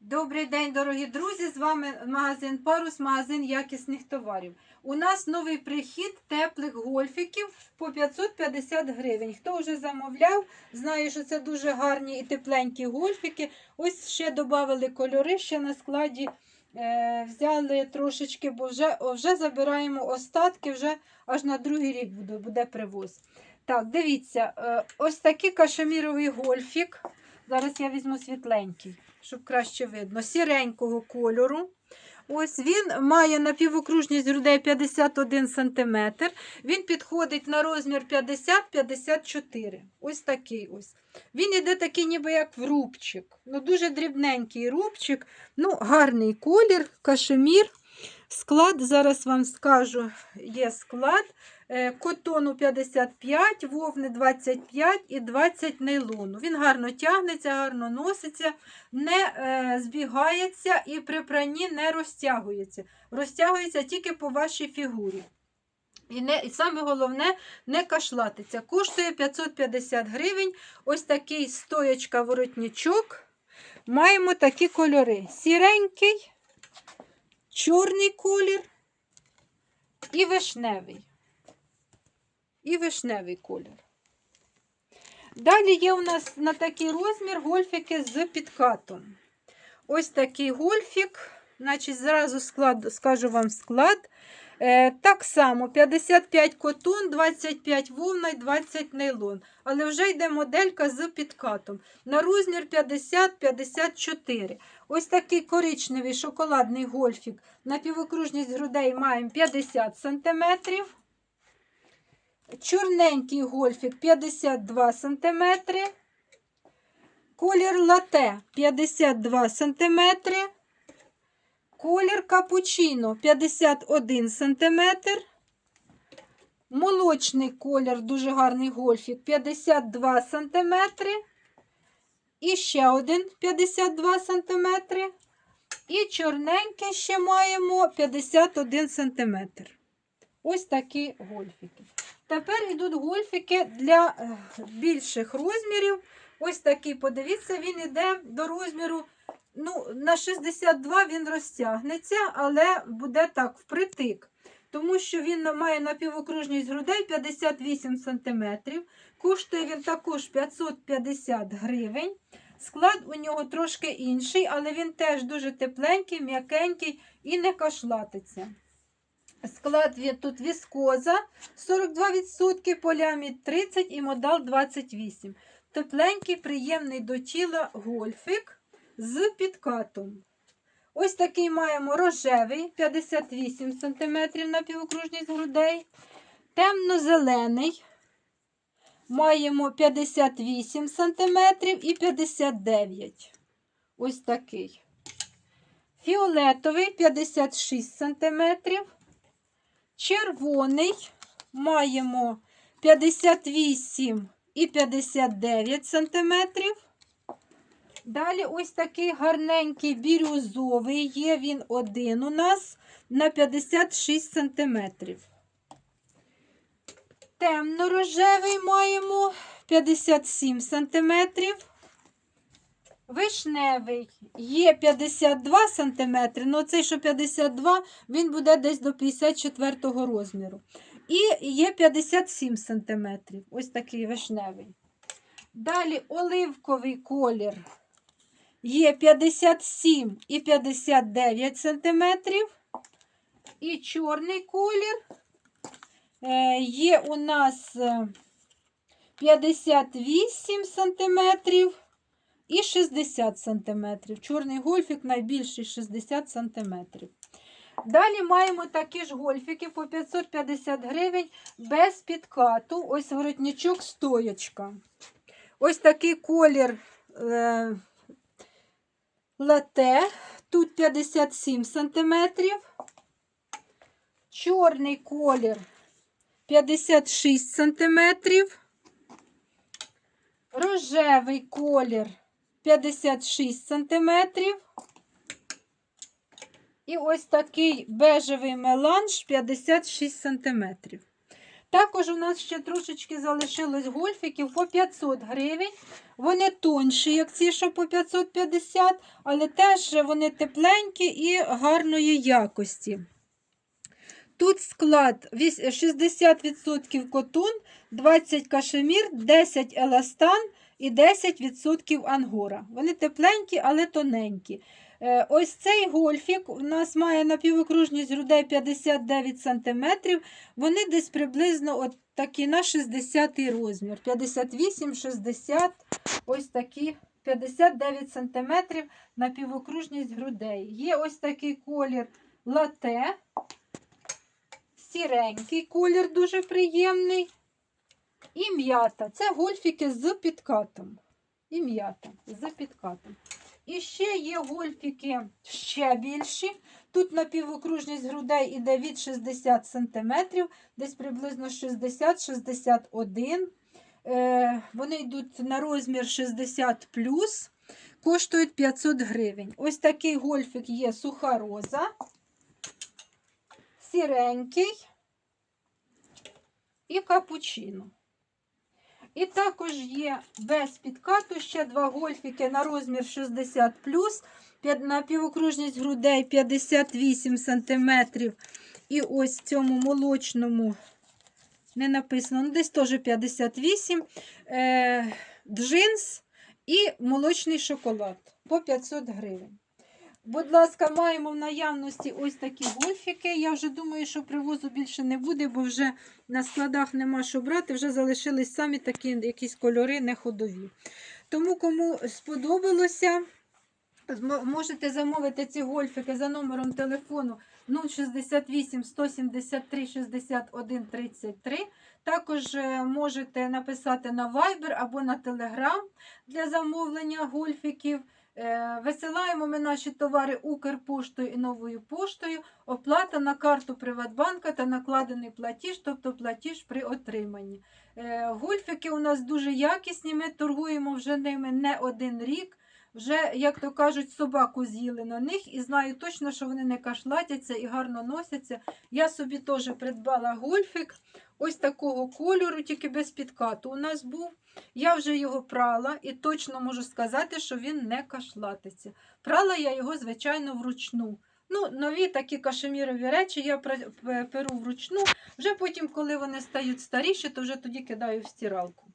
Добрий день, дорогі друзі! З вами магазин Парус, магазин якісних товарів. У нас новий прихід теплих гольфіків по 550 гривень. Хто вже замовляв, знає, що це дуже гарні і тепленькі гольфіки. Ось ще додали кольори, ще на складі е, взяли трошечки, бо вже, вже забираємо остатки, вже аж на другий рік буде, буде привоз. Так, дивіться, е, ось такий кашеміровий гольфік. Зараз я візьму світленький щоб краще видно, сіренького кольору. Ось він має напівокружність грудей 51 см. Він підходить на розмір 50-54. Ось такий ось. Він іде такий, ніби як в рубчик. Ну, Дуже дрібненький рубчик. Ну, Гарний колір, кашемір. Склад, зараз вам скажу, є склад. Е, Котону 55, вовни 25 і 20 нейлону. Він гарно тягнеться, гарно носиться, не е, збігається і при пранні не розтягується. Розтягується тільки по вашій фігурі. І, не, і саме головне, не кашлатиться. Коштує 550 гривень. Ось такий стоячка воротничок. Маємо такі кольори: сіренький, чорний колір і вишневий. І вишневий колір. Далі є у нас на такий розмір гольфіки з підкатом. Ось такий гольфік, значить, зразу склад, скажу вам склад. Е, так само 55 котон, 25 вовна і 20 нейлон. Але вже йде моделька з підкатом. На розмір 50-54. Ось такий коричневий шоколадний гольфік. На півокружність грудей маємо 50 см. Чорненький гольфік 52 см. Колір лате 52 см. Колір капучино 51 см. Молочний колір, дуже гарний гольфік 52 см. І ще один 52 см. І чорненький ще маємо 51 см. Ось такі гольфіки. Тепер йдуть гольфіки для е, більших розмірів. Ось такий, подивіться, він йде до розміру. Ну, на 62 він розтягнеться, але буде так впритик. Тому що він має напівокружність грудей 58 см. Коштує він також 550 гривень. Склад у нього трошки інший, але він теж дуже тепленький, м'якенький і не кашлатиться. Склад тут віскоза 42%, поліамід 30 і модал 28. Тепленький, приємний до тіла гольфик з підкатом. Ось такий маємо рожевий 58 см на півокружність грудей. Темно-зелений. Маємо 58 см і 59 Ось такий. Фіолетовий 56 см. Червоний маємо 58 і 59 сантиметрів. Далі ось такий гарненький бірюзовий є він один у нас на 56 сантиметрів. Темно-рожевий маємо 57 сантиметрів. Вишневий є 52 см, ну цей, що 52, він буде десь до 54 розміру. І є 57 см. Ось такий вишневий. Далі оливковий колір є 57 і 59 см. І чорний колір е, є у нас е, 58 сантиметрів і 60 см. Чорний гольфік найбільший 60 см. Далі маємо такі ж гольфіки по 550 гривень без підкату. Ось воротничок стоячка. Ось такий колір е, лате. Тут 57 см. Чорний колір 56 см. Рожевий колір 56 см. І ось такий бежевий меланж 56 см. Також у нас ще трошечки залишилось гольфіків по 500 гривень. Вони тонші, як ці, що по 550, але теж вони тепленькі і гарної якості. Тут склад 60% котун, 20 кашемір, 10 еластан і 10% ангора. Вони тепленькі, але тоненькі. Е, Ось цей гольфік у нас має напівокружність грудей 59 см. Вони десь приблизно от такі на 60 розмір. 58-60, ось такі 59 см напівокружність грудей. Є ось такий колір лате. Сіренький колір дуже приємний. І м'ята. Це гольфіки з підкатом. І м'ята з підкатом. І ще є гольфіки ще більші. Тут напівокружність грудей іде від 60 см, десь приблизно 60-61 е, Вони йдуть на розмір 60 коштують 500 гривень. Ось такий гольфік є суха роза, сіренький і капучино. І також є без підкату ще два гольфіки на розмір 60 на півокружність грудей 58 см. І ось цьому молочному, не написано, ну десь теж 58 е, джинс і молочний шоколад по 500 гривень. Будь ласка, маємо в наявності ось такі гольфіки. Я вже думаю, що привозу більше не буде, бо вже на складах нема що брати, вже залишились самі такі якісь кольори не ходові. Тому, кому сподобалося, можете замовити ці гольфики за номером телефону 068 173 61 33. Також е, можете написати на Viber або на Telegram для замовлення гольфіків. Е, Висилаємо ми наші товари Укрпоштою і новою поштою. Оплата на карту Приватбанка та накладений платіж, тобто платіж при отриманні. Гульфики у нас дуже якісні. Ми торгуємо вже ними не один рік. Вже, як то кажуть, собаку з'їли на них і знаю точно, що вони не кашлатяться і гарно носяться. Я собі теж придбала гольфик ось такого кольору, тільки без підкату. У нас був. Я вже його прала і точно можу сказати, що він не кашлатиться. Прала я його, звичайно, вручну. Ну, нові такі кашемірові речі я перу вручну. Вже потім, коли вони стають старіші, то вже тоді кидаю в стиралку.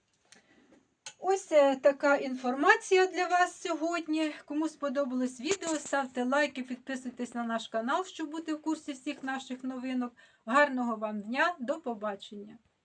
Ось е, така інформація для вас сьогодні. Кому сподобалось відео, ставте лайки, підписуйтесь на наш канал, щоб бути в курсі всіх наших новинок. Гарного вам дня, до побачення!